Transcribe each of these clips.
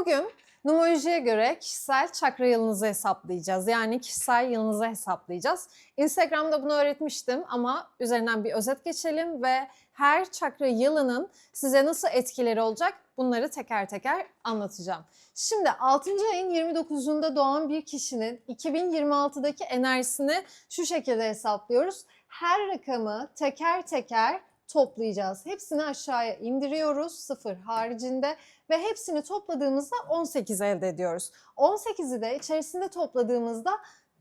Bugün numerolojiye göre kişisel çakra yılınızı hesaplayacağız. Yani kişisel yılınızı hesaplayacağız. Instagram'da bunu öğretmiştim ama üzerinden bir özet geçelim ve her çakra yılının size nasıl etkileri olacak bunları teker teker anlatacağım. Şimdi 6. ayın 29'unda doğan bir kişinin 2026'daki enerjisini şu şekilde hesaplıyoruz. Her rakamı teker teker toplayacağız. Hepsini aşağıya indiriyoruz sıfır haricinde ve hepsini topladığımızda 18 elde ediyoruz. 18'i de içerisinde topladığımızda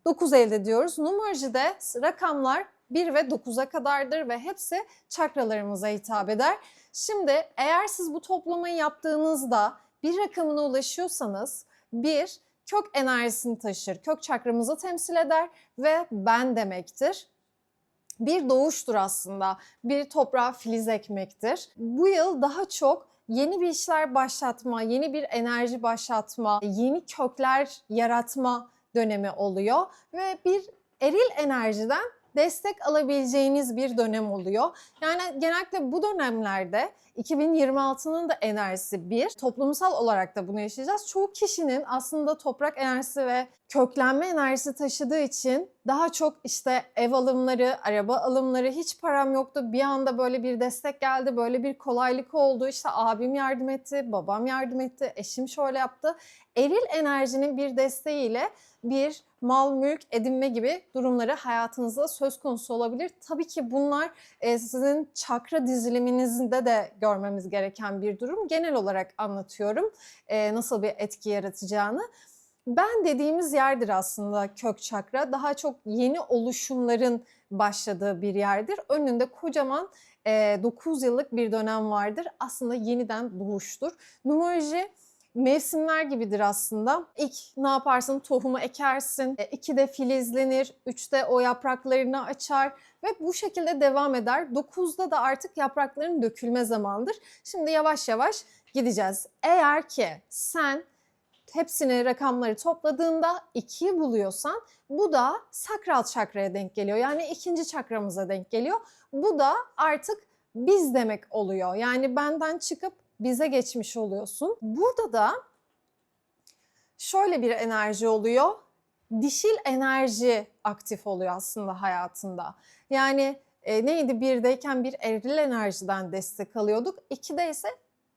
9 elde ediyoruz. Numerolojide rakamlar 1 ve 9'a kadardır ve hepsi çakralarımıza hitap eder. Şimdi eğer siz bu toplamayı yaptığınızda bir rakamına ulaşıyorsanız bir kök enerjisini taşır. Kök çakramızı temsil eder ve ben demektir bir doğuştur aslında. Bir toprağa filiz ekmektir. Bu yıl daha çok yeni bir işler başlatma, yeni bir enerji başlatma, yeni kökler yaratma dönemi oluyor ve bir eril enerjiden destek alabileceğiniz bir dönem oluyor. Yani genellikle bu dönemlerde 2026'nın da enerjisi bir. Toplumsal olarak da bunu yaşayacağız. Çoğu kişinin aslında toprak enerjisi ve köklenme enerjisi taşıdığı için daha çok işte ev alımları, araba alımları, hiç param yoktu. Bir anda böyle bir destek geldi, böyle bir kolaylık oldu. İşte abim yardım etti, babam yardım etti, eşim şöyle yaptı. Eril enerjinin bir desteğiyle bir mal, mülk edinme gibi durumları hayatınızda söz konusu olabilir. Tabii ki bunlar e, sizin çakra diziliminizde de görmemiz gereken bir durum. Genel olarak anlatıyorum e, nasıl bir etki yaratacağını. Ben dediğimiz yerdir aslında kök çakra. Daha çok yeni oluşumların başladığı bir yerdir. Önünde kocaman e, 9 yıllık bir dönem vardır. Aslında yeniden doğuştur. Numeroloji mevsimler gibidir aslında. İlk ne yaparsın? Tohumu ekersin. E, iki de filizlenir. Üçte o yapraklarını açar ve bu şekilde devam eder. Dokuzda da artık yaprakların dökülme zamandır. Şimdi yavaş yavaş gideceğiz. Eğer ki sen hepsini rakamları topladığında 2'yi buluyorsan bu da sakral çakraya denk geliyor. Yani ikinci çakramıza denk geliyor. Bu da artık biz demek oluyor. Yani benden çıkıp bize geçmiş oluyorsun. Burada da şöyle bir enerji oluyor. Dişil enerji aktif oluyor aslında hayatında. Yani e, neydi birdeyken bir eril enerjiden destek alıyorduk. İkide ise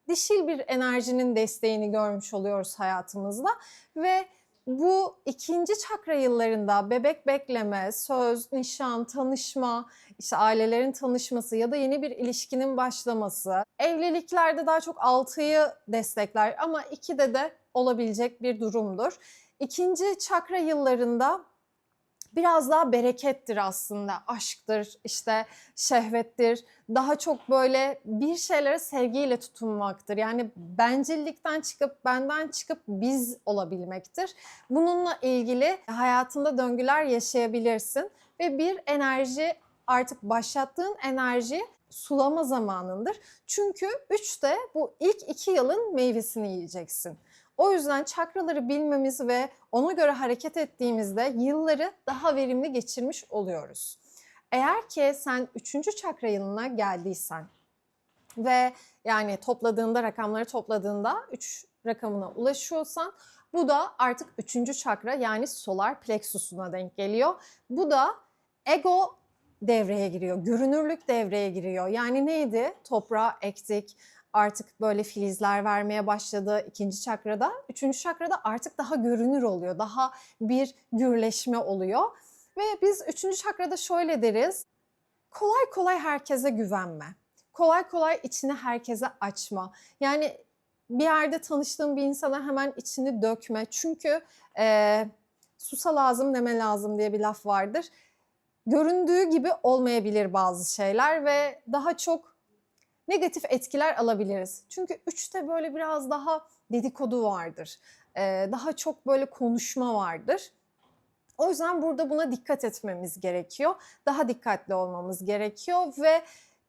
dişil bir enerjinin desteğini görmüş oluyoruz hayatımızda ve bu ikinci çakra yıllarında bebek bekleme, söz, nişan, tanışma, işte ailelerin tanışması ya da yeni bir ilişkinin başlaması, evliliklerde daha çok altıyı destekler ama ikide de olabilecek bir durumdur. İkinci çakra yıllarında biraz daha berekettir aslında. Aşktır, işte şehvettir. Daha çok böyle bir şeylere sevgiyle tutunmaktır. Yani bencillikten çıkıp benden çıkıp biz olabilmektir. Bununla ilgili hayatında döngüler yaşayabilirsin ve bir enerji artık başlattığın enerji sulama zamanındır. Çünkü üçte bu ilk iki yılın meyvesini yiyeceksin. O yüzden çakraları bilmemiz ve ona göre hareket ettiğimizde yılları daha verimli geçirmiş oluyoruz. Eğer ki sen 3. çakra yılına geldiysen ve yani topladığında rakamları topladığında 3 rakamına ulaşıyorsan bu da artık 3. çakra yani solar plexusuna denk geliyor. Bu da ego devreye giriyor, görünürlük devreye giriyor. Yani neydi? Toprağa ektik, artık böyle filizler vermeye başladı ikinci çakrada. Üçüncü çakrada artık daha görünür oluyor. Daha bir gürleşme oluyor. Ve biz üçüncü çakrada şöyle deriz. Kolay kolay herkese güvenme. Kolay kolay içini herkese açma. Yani bir yerde tanıştığın bir insana hemen içini dökme. Çünkü e, susa lazım deme lazım diye bir laf vardır. Göründüğü gibi olmayabilir bazı şeyler ve daha çok negatif etkiler alabiliriz. Çünkü üçte böyle biraz daha dedikodu vardır. Ee, daha çok böyle konuşma vardır. O yüzden burada buna dikkat etmemiz gerekiyor. Daha dikkatli olmamız gerekiyor ve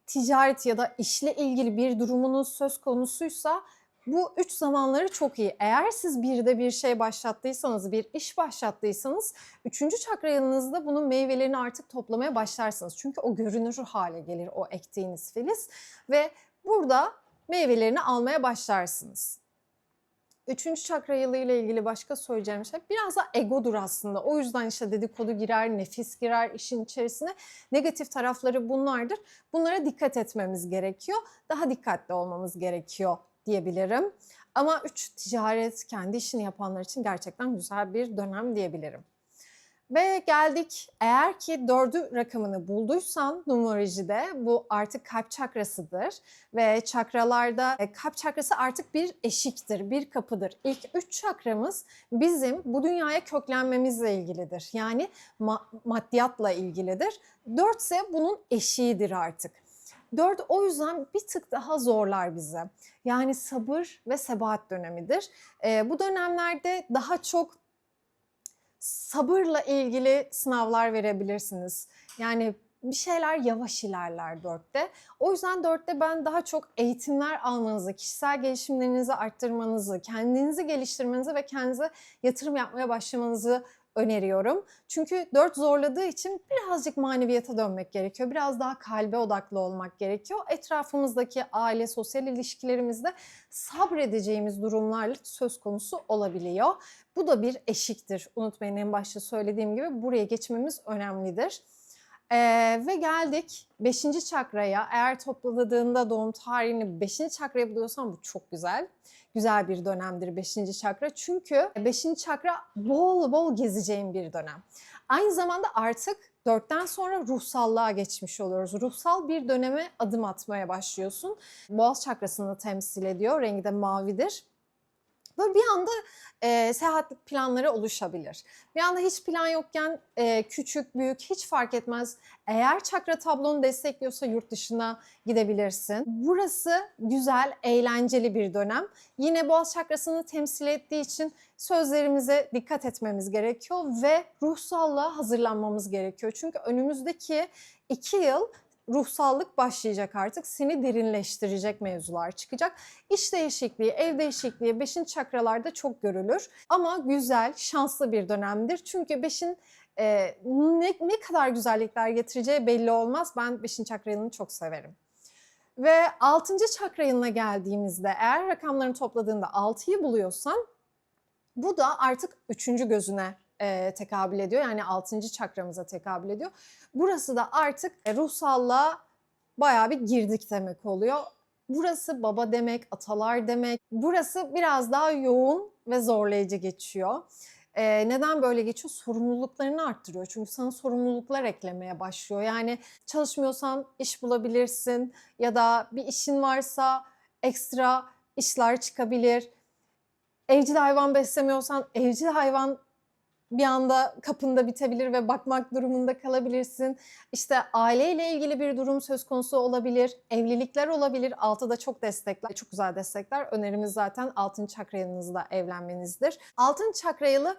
ticaret ya da işle ilgili bir durumunuz söz konusuysa bu üç zamanları çok iyi. Eğer siz bir de bir şey başlattıysanız, bir iş başlattıysanız, üçüncü çakra yanınızda bunun meyvelerini artık toplamaya başlarsınız. Çünkü o görünür hale gelir o ektiğiniz filiz ve burada meyvelerini almaya başlarsınız. Üçüncü çakra yılı ile ilgili başka söyleyeceğim şey biraz da egodur aslında. O yüzden işte dedikodu girer, nefis girer işin içerisine. Negatif tarafları bunlardır. Bunlara dikkat etmemiz gerekiyor. Daha dikkatli olmamız gerekiyor diyebilirim. Ama üç ticaret, kendi işini yapanlar için gerçekten güzel bir dönem diyebilirim. Ve geldik eğer ki dördü rakamını bulduysan numerolojide bu artık kalp çakrasıdır. Ve çakralarda e, kalp çakrası artık bir eşiktir, bir kapıdır. İlk üç çakramız bizim bu dünyaya köklenmemizle ilgilidir. Yani ma- maddiyatla ilgilidir. Dört ise bunun eşiğidir artık. Dört o yüzden bir tık daha zorlar bizi. Yani sabır ve sebat dönemidir. Ee, bu dönemlerde daha çok sabırla ilgili sınavlar verebilirsiniz. Yani bir şeyler yavaş ilerler dörtte. O yüzden dörtte ben daha çok eğitimler almanızı, kişisel gelişimlerinizi arttırmanızı, kendinizi geliştirmenizi ve kendinize yatırım yapmaya başlamanızı öneriyorum. Çünkü dört zorladığı için birazcık maneviyata dönmek gerekiyor. Biraz daha kalbe odaklı olmak gerekiyor. Etrafımızdaki aile, sosyal ilişkilerimizde sabredeceğimiz durumlar söz konusu olabiliyor. Bu da bir eşiktir. Unutmayın en başta söylediğim gibi buraya geçmemiz önemlidir. Ee, ve geldik 5. çakraya. Eğer topladığında doğum tarihini 5. çakraya buluyorsan bu çok güzel. Güzel bir dönemdir 5. çakra. Çünkü 5. çakra bol bol gezeceğin bir dönem. Aynı zamanda artık dörtten sonra ruhsallığa geçmiş oluyoruz. Ruhsal bir döneme adım atmaya başlıyorsun. Boğaz çakrasını temsil ediyor. Rengi de mavidir. Böyle bir anda e, seyahatlik planları oluşabilir. Bir anda hiç plan yokken e, küçük, büyük hiç fark etmez. Eğer çakra tablonu destekliyorsa yurt dışına gidebilirsin. Burası güzel, eğlenceli bir dönem. Yine boğaz çakrasını temsil ettiği için sözlerimize dikkat etmemiz gerekiyor ve ruhsallığa hazırlanmamız gerekiyor. Çünkü önümüzdeki iki yıl ruhsallık başlayacak artık. Seni derinleştirecek mevzular çıkacak. İş değişikliği, ev değişikliği 5. çakralarda çok görülür. Ama güzel, şanslı bir dönemdir. Çünkü 5'in e, ne, ne kadar güzellikler getireceği belli olmaz. Ben 5. çakra yılını çok severim. Ve 6. çakra yılına geldiğimizde eğer rakamlarını topladığında 6'yı buluyorsan bu da artık 3. gözüne e, tekabül ediyor. Yani 6. çakramıza tekabül ediyor. Burası da artık e, ruhsallığa bayağı bir girdik demek oluyor. Burası baba demek, atalar demek. Burası biraz daha yoğun ve zorlayıcı geçiyor. Ee, neden böyle geçiyor? Sorumluluklarını arttırıyor. Çünkü sana sorumluluklar eklemeye başlıyor. Yani çalışmıyorsan iş bulabilirsin ya da bir işin varsa ekstra işler çıkabilir. Evcil hayvan beslemiyorsan evcil hayvan bir anda kapında bitebilir ve bakmak durumunda kalabilirsin. İşte aileyle ilgili bir durum söz konusu olabilir. Evlilikler olabilir. Altıda çok destekler, çok güzel destekler. Önerimiz zaten altın çakra yılınızda evlenmenizdir. Altın çakra yılı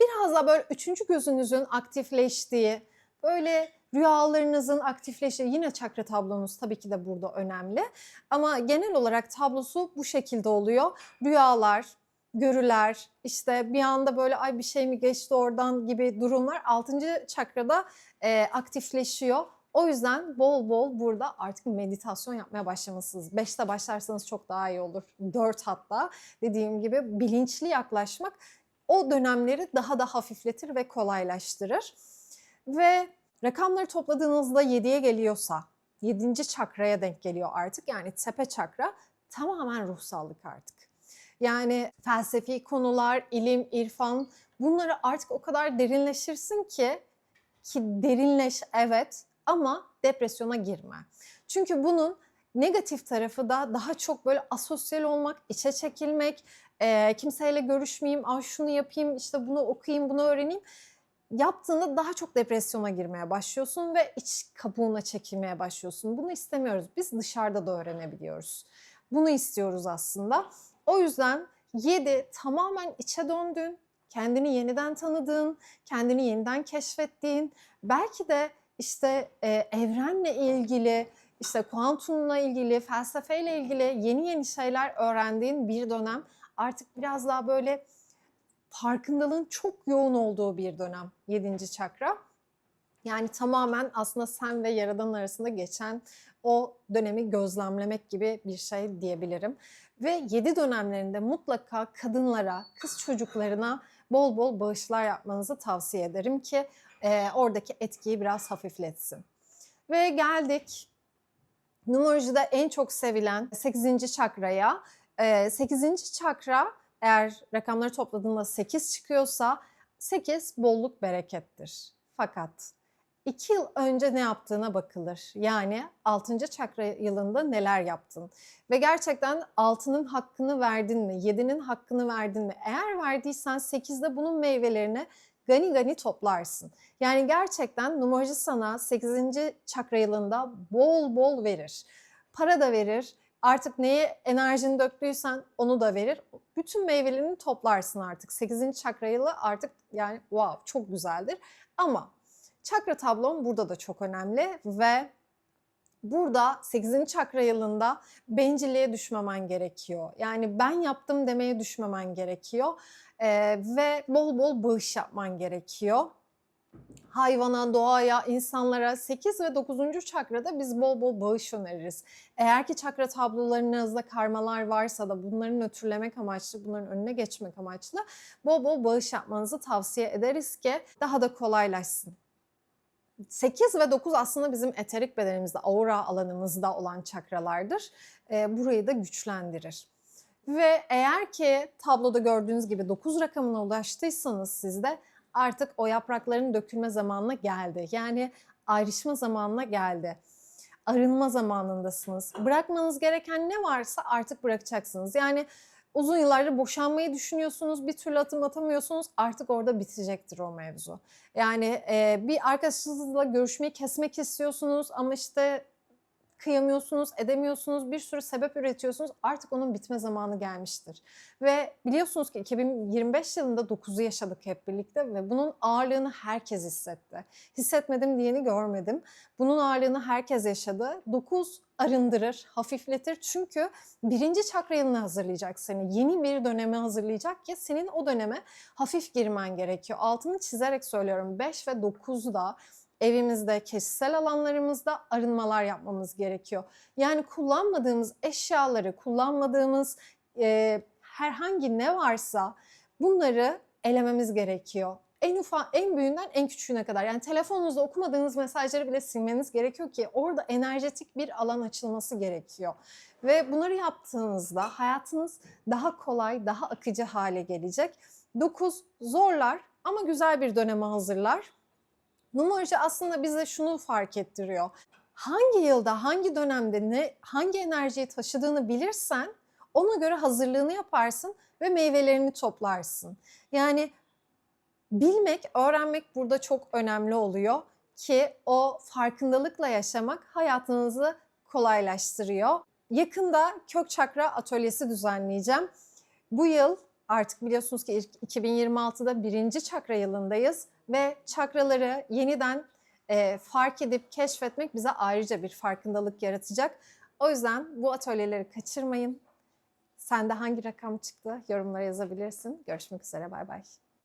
biraz da böyle üçüncü gözünüzün aktifleştiği, böyle rüyalarınızın aktifleştiği, yine çakra tablonuz tabii ki de burada önemli. Ama genel olarak tablosu bu şekilde oluyor. Rüyalar, görüler, işte bir anda böyle ay bir şey mi geçti oradan gibi durumlar 6. çakrada e, aktifleşiyor. O yüzden bol bol burada artık meditasyon yapmaya başlamalısınız. 5'te başlarsanız çok daha iyi olur. 4 hatta dediğim gibi bilinçli yaklaşmak o dönemleri daha da hafifletir ve kolaylaştırır. Ve rakamları topladığınızda 7'ye geliyorsa, 7. çakraya denk geliyor artık. Yani tepe çakra tamamen ruhsallık artık. Yani felsefi konular, ilim, irfan bunları artık o kadar derinleşirsin ki ki derinleş evet ama depresyona girme. Çünkü bunun negatif tarafı da daha çok böyle asosyal olmak, içe çekilmek, e, kimseyle görüşmeyeyim, ah şunu yapayım, işte bunu okuyayım, bunu öğreneyim. Yaptığında daha çok depresyona girmeye başlıyorsun ve iç kabuğuna çekilmeye başlıyorsun. Bunu istemiyoruz. Biz dışarıda da öğrenebiliyoruz. Bunu istiyoruz aslında. O yüzden 7 tamamen içe döndün, kendini yeniden tanıdığın, kendini yeniden keşfettiğin, belki de işte e, evrenle ilgili, işte kuantumla ilgili, felsefeyle ilgili yeni yeni şeyler öğrendiğin bir dönem. Artık biraz daha böyle farkındalığın çok yoğun olduğu bir dönem 7. çakra. Yani tamamen aslında sen ve Yaradan arasında geçen o dönemi gözlemlemek gibi bir şey diyebilirim. Ve 7 dönemlerinde mutlaka kadınlara, kız çocuklarına bol bol bağışlar yapmanızı tavsiye ederim ki e, oradaki etkiyi biraz hafifletsin. Ve geldik numerolojide en çok sevilen 8. çakraya. E, 8. çakra eğer rakamları topladığında 8 çıkıyorsa 8 bolluk berekettir. Fakat 2 yıl önce ne yaptığına bakılır. Yani 6. çakra yılında neler yaptın? Ve gerçekten 6'nın hakkını verdin mi? 7'nin hakkını verdin mi? Eğer verdiysen 8'de bunun meyvelerini gani gani toplarsın. Yani gerçekten numaracı sana 8. çakra yılında bol bol verir. Para da verir. Artık neye enerjini döktüysen onu da verir. Bütün meyvelerini toplarsın artık. 8. çakra yılı artık yani wow çok güzeldir. Ama çakra tablom burada da çok önemli ve burada 8. çakra yılında bencilliğe düşmemen gerekiyor. Yani ben yaptım demeye düşmemen gerekiyor. Ee, ve bol bol bağış yapman gerekiyor. Hayvana, doğaya, insanlara 8 ve 9. çakrada biz bol bol bağış öneririz. Eğer ki çakra tablolarınızda karmalar varsa da bunları nötrlemek amaçlı, bunların önüne geçmek amaçlı bol bol bağış yapmanızı tavsiye ederiz ki daha da kolaylaşsın. 8 ve 9 aslında bizim eterik bedenimizde, aura alanımızda olan çakralardır. E, burayı da güçlendirir. Ve eğer ki tabloda gördüğünüz gibi 9 rakamına ulaştıysanız sizde artık o yaprakların dökülme zamanına geldi. Yani ayrışma zamanına geldi. Arınma zamanındasınız. Bırakmanız gereken ne varsa artık bırakacaksınız. Yani uzun yıllardır boşanmayı düşünüyorsunuz, bir türlü atım atamıyorsunuz. Artık orada bitecektir o mevzu. Yani e, bir arkadaşınızla görüşmeyi kesmek istiyorsunuz ama işte kıyamıyorsunuz, edemiyorsunuz, bir sürü sebep üretiyorsunuz. Artık onun bitme zamanı gelmiştir. Ve biliyorsunuz ki 2025 yılında 9'u yaşadık hep birlikte ve bunun ağırlığını herkes hissetti. Hissetmedim diyeni görmedim. Bunun ağırlığını herkes yaşadı. 9 arındırır, hafifletir. Çünkü birinci çakra yılını hazırlayacak seni. Yeni bir döneme hazırlayacak ki senin o döneme hafif girmen gerekiyor. Altını çizerek söylüyorum 5 ve 9'da evimizde, kişisel alanlarımızda arınmalar yapmamız gerekiyor. Yani kullanmadığımız eşyaları, kullanmadığımız e, herhangi ne varsa bunları elememiz gerekiyor. En ufak, en büyüğünden en küçüğüne kadar. Yani telefonunuzda okumadığınız mesajları bile silmeniz gerekiyor ki orada enerjetik bir alan açılması gerekiyor. Ve bunları yaptığınızda hayatınız daha kolay, daha akıcı hale gelecek. 9 zorlar ama güzel bir döneme hazırlar. Numaracı aslında bize şunu fark ettiriyor. Hangi yılda, hangi dönemde ne, hangi enerjiyi taşıdığını bilirsen ona göre hazırlığını yaparsın ve meyvelerini toplarsın. Yani bilmek, öğrenmek burada çok önemli oluyor ki o farkındalıkla yaşamak hayatınızı kolaylaştırıyor. Yakında kök çakra atölyesi düzenleyeceğim. Bu yıl artık biliyorsunuz ki 2026'da birinci çakra yılındayız ve çakraları yeniden e, fark edip keşfetmek bize ayrıca bir farkındalık yaratacak. O yüzden bu atölyeleri kaçırmayın. Sende hangi rakam çıktı? Yorumlara yazabilirsin. Görüşmek üzere. Bay bay.